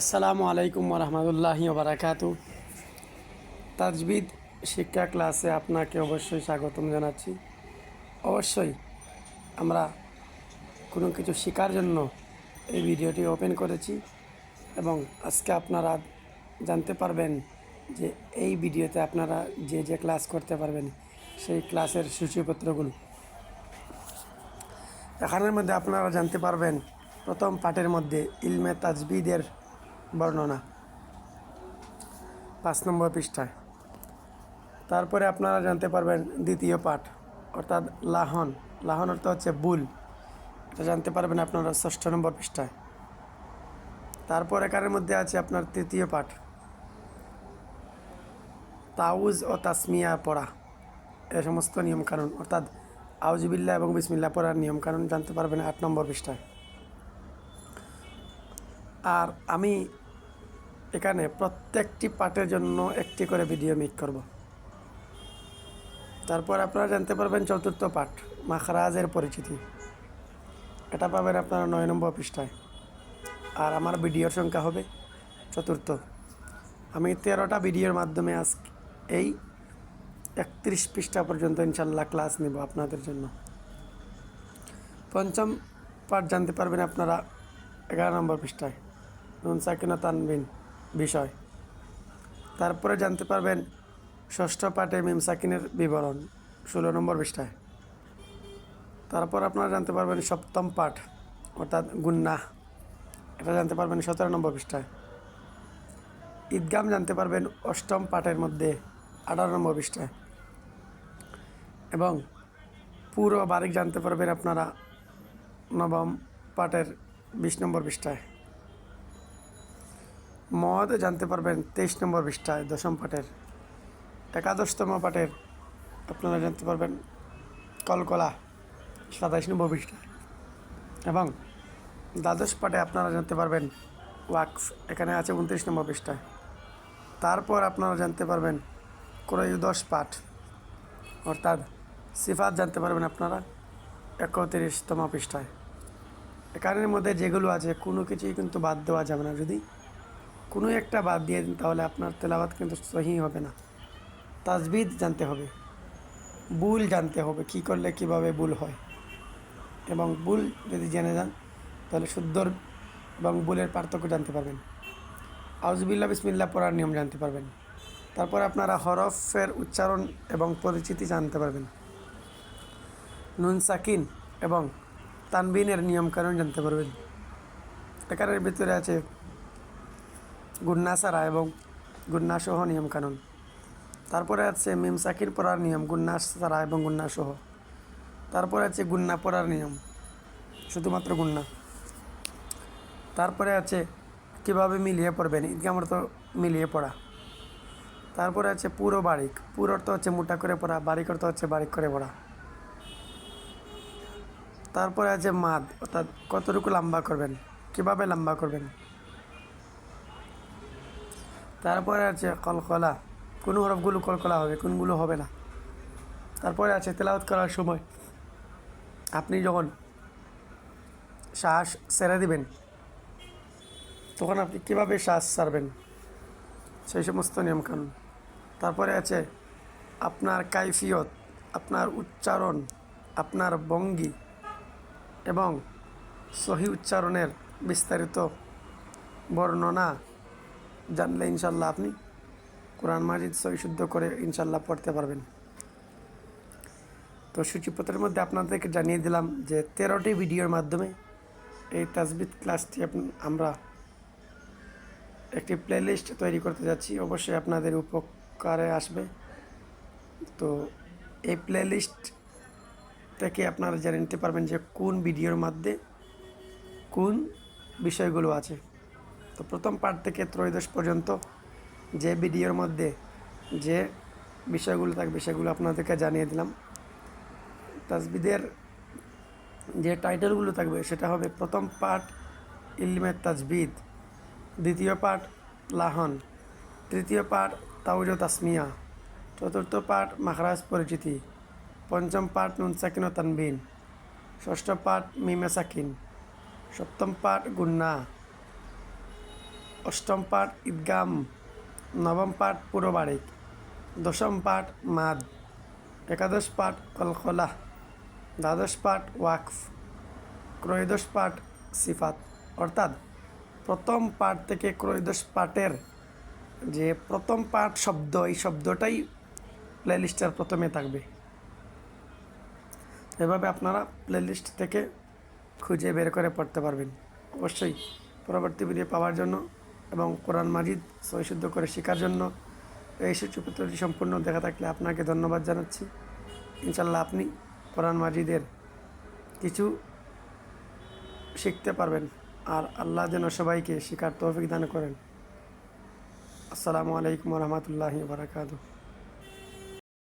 আসসালামু আলাইকুম রহমতুল্লাহি বারাকাতু তাজবিদ শিক্ষা ক্লাসে আপনাকে অবশ্যই স্বাগতম জানাচ্ছি। অবশ্যই আমরা কোনো কিছু শেখার জন্য এই ভিডিওটি ওপেন করেছি এবং আজকে আপনারা জানতে পারবেন যে এই ভিডিওতে আপনারা যে যে ক্লাস করতে পারবেন সেই ক্লাসের সূচিপত্রগুলো। এখানের মধ্যে আপনারা জানতে পারবেন প্রথম পাঠের মধ্যে ইলমে তাজবিদের বর্ণনা। পাঁচ নম্বর পৃষ্ঠায়। তারপরে আপনারা জানতে পারবেন দ্বিতীয় পাঠ, অর্থাৎ লাহন। লাহন অর্থ হচ্ছে বুল। এটা জানতে পারবেন আপনারা ষষ্ঠ নম্বর পৃষ্ঠায়। তারপর এখানের মধ্যে আছে আপনার তৃতীয় পাঠ। তাউজ ও তাসমিয়া পড়া। এ সমস্ত নিয়মকানুন, অর্থাৎ আউজবিল্লা এবং বিসমিল্লা পড়ার নিয়মকানুন জানতে পারবেন আট নম্বর পৃষ্ঠায়। আর আমি এখানে প্রত্যেকটি পাঠের জন্য একটি করে ভিডিও মেক করব। তারপর আপনারা জানতে পারবেন চতুর্থ পাঠ মাখরাজের পরিচিতি। এটা পাবেন আপনারা নয় নম্বর পৃষ্ঠায়। আর আমার ভিডিওর সংখ্যা হবে চতুর্থ। আমি তেরোটা ভিডিওর মাধ্যমে আজ এই একত্রিশ পৃষ্ঠা পর্যন্ত ইনশাল্লাহ ক্লাস নেব আপনাদের জন্য। পঞ্চম পাঠ জানতে পারবেন আপনারা এগারো নম্বর পৃষ্ঠায়। নুন সাকিনা তানবিন বিষয়। তারপরে জানতে পারবেন ষষ্ঠ পাঠে মিম সাকিনের বিবরণ, ষোলো নম্বর পৃষ্ঠায়। তারপর আপনারা জানতে পারবেন সপ্তম পাঠ, অর্থাৎ গুন্না। এটা জানতে পারবেন সতেরো নম্বর পৃষ্ঠায়। ঈদগাম জানতে পারবেন অষ্টম পাঠের মধ্যে, আঠারো নম্বর পৃষ্ঠায়। এবং পুরো বারিক জানতে পারবেন আপনারা নবম পাঠের বিশ নম্বর পৃষ্ঠায়। মদ জানতে পারবেন তেইশ নম্বর পৃষ্ঠায় দশম পাঠের, একাদশতম পাঠের, আপনারা জানতে পারবেন কলকলা সাতাইশ নম্বর পৃষ্ঠায়। এবং দ্বাদশ পাঠে আপনারা জানতে পারবেন ওয়াক্স, এখানে আছে উনত্রিশ নম্বর পৃষ্ঠায়। তারপর আপনারা জানতে পারবেন দশ পাঠ, অর্থাৎ সিফাত জানতে পারবেন আপনারা একত্রিশতম পৃষ্ঠায়। এখানের মধ্যে যেগুলো আছে কোনো কিছুই কিন্তু বাদ দেওয়া যাবে না, যদি কোনো একটা বাদ দিয়ে দিন, তাহলে আপনার তেলাওয়াত কিন্তু সহি হবে না। তাজবিদ জানতে হবে। বুল জানতে হবে, কি করলে কীভাবে বুল হয়। এবং বুল যদি জেনে যান, তাহলে শুদ্ধর এবং বুলের পার্থক্য জানতে পারবেন। আউজবিল্লা বিসমিল্লা পড়ার নিয়ম জানতে পারবেন। তারপর আপনারা হরফের উচ্চারণ এবং পরিচিতি জানতে পারবেন। নুন সাকিন এবং তানবিনের নিয়মকানুন জানতে পারবেন। একারের ভিতরে আছে গুন্না সারা এবং গুন্না সহ নিয়মকানুন তারপরে আছে মিম সাকির পড়ার নিয়ম, গুন্না সারা এবং গুন্না সহ। তারপরে আছে গুন্না পড়ার নিয়ম, শুধুমাত্র গুন্না। তারপরে আছে কীভাবে মিলিয়ে পড়বেন ঈদগাহ তো মিলিয়ে পড়া। তারপরে আছে পুরো বারিক পুরো অর্থ হচ্ছে মোটা করে পড়া বারিক অর্থ হচ্ছে বারিক করে পড়া। তারপরে আছে মাদ, অর্থাৎ কতটুকু লম্বা করবেন, কীভাবে লম্বা করবেন? তারপরে আছে কলকলা। কোন হরফগুলো কলকলা হবে, কোনগুলো হবে না। তারপরে আছে তেলাওয়াত করার সময়। আপনি যখন শ্বাস সেরে দিবেন, তখন আপনি কীভাবে শ্বাস ছাড়বেন সেই সমস্ত নিয়মকানুন। তারপরে আছে আপনার কাইফিয়ত, আপনার উচ্চারণ, আপনার ভঙ্গি এবং সহি উচ্চারণের বিস্তারিত বর্ণনা জানলে ইনশাল্লাহ আপনি কোরআন মাজিদ সহি শুদ্ধ করে ইনশাল্লাহ পড়তে পারবেন। তো সূচিপত্রের মধ্যে আপনাদেরকে জানিয়ে দিলাম যে তেরোটি ভিডিওর মাধ্যমে এই তাজবিদ ক্লাসটি আমরা একটি প্লেলিস্ট তৈরি করতে যাচ্ছি। অবশ্যই আপনাদের উপকারে আসবে। তো এই প্লেলিস্ট থেকে আপনারা জেনে নিতে পারবেন যে কোন ভিডিওর মধ্যে কোন বিষয়গুলো আছে। তো প্রথম পার্ট থেকে ত্রয়োদশ পর্যন্ত যে ভিডিওর মধ্যে যে বিষয়গুলো থাকবে সেগুলো আপনাদেরকে জানিয়ে দিলাম। তাজবিদের যে টাইটেলগুলো থাকবে সেটা হবে প্রথম পার্ট ইলমের তাজবিদ, দ্বিতীয় পাঠ লাহন, তৃতীয় পাঠ তাউজ তাসমিয়া, চতুর্থ পাঠ মাখরাজ পরিচিতি, পঞ্চম পাঠ নুন সাকিন ও তানবিন, ষষ্ঠ পাঠ মিমে সাকিন, সপ্তম পাঠ গুন্না। অষ্টম পাঠ ঈদগাম নবম পাঠ পুরো বাড়িক দশম পাঠ মাদ, একাদশ পাঠ কলকলা দ্বাদশ পাঠ ওয়াকফ ত্রয়োদশ পাঠ সিফাত অর্থাৎ প্রথম পাঠ থেকে ত্রয়োদশ পাঠের যে প্রথম পাঠ শব্দ, এই শব্দটাই প্লেলিস্টের প্রথমে থাকবে। এভাবে আপনারা প্লেলিস্ট থেকে খুঁজে বের করে পড়তে পারবেন। অবশ্যই পরবর্তী ভিডিও পাওয়ার জন্য এবং কোরআন মাজিদ সহিশুদ্ধ করে শেখার জন্য এই সূচিপত্রটি সম্পূর্ণ দেখা থাকলে আপনাকে ধন্যবাদ জানাচ্ছি। ইনশাল্লাহ আপনি কোরআন মাজিদের কিছু শিখতে পারবেন আর আল্লাহ যেন সবাইকে শিকার তৌফিক দান করেন। আসসালামু আলাইকুম রহমতুল্লাহি বারাকাতুহ।